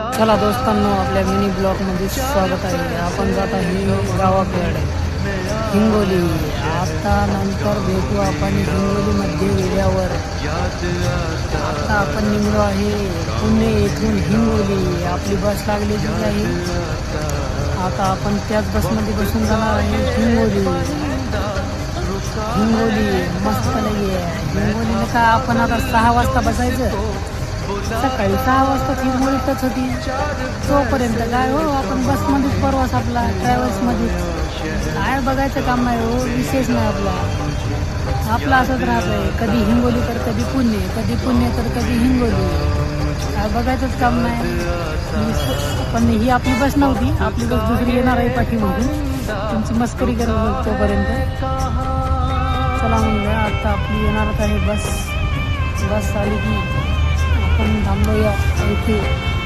चला दोस्तांनो आपल्या मिनी ब्लॉकमध्ये स्वागत आहे. आपण जात आहे गावाकडे. हिंगोली. आता नंतर भेटू आपण हिंगोलीमध्ये गेल्यावर आता आपण निघलो आहे पुणे येथून हिंगोली. आपली बस लागलेली आहे आता आपण त्याच बसमध्ये बसून जाणार आहे हिंगोली. हिंगोली मस्त नाही आहे हिंगोलीला का आपण आता सहा वाजता बसायचं? सकाळी सहा वाजता हिंगोलीतच होती. तोपर्यंत काय हो आपण बसमध्येच परवास आपला ट्रॅव्हल्समध्येच. काय बघायचं काम नाही हो विशेष नाही आपला. आपलं असंच आहे कधी हिंगोली तर कधी पुणे कधी पुणे तर कधी हिंगोली. काय बघायचंच काम नाही. पण ही आपली बस नव्हती आपली बस दुसरी येणार आहे पाठीमागून तुमची मस्करी करत होती तोपर्यंत. चला म्हणलं आता आपली येणारच आहे बस. बस आली की 건담무역 화이팅!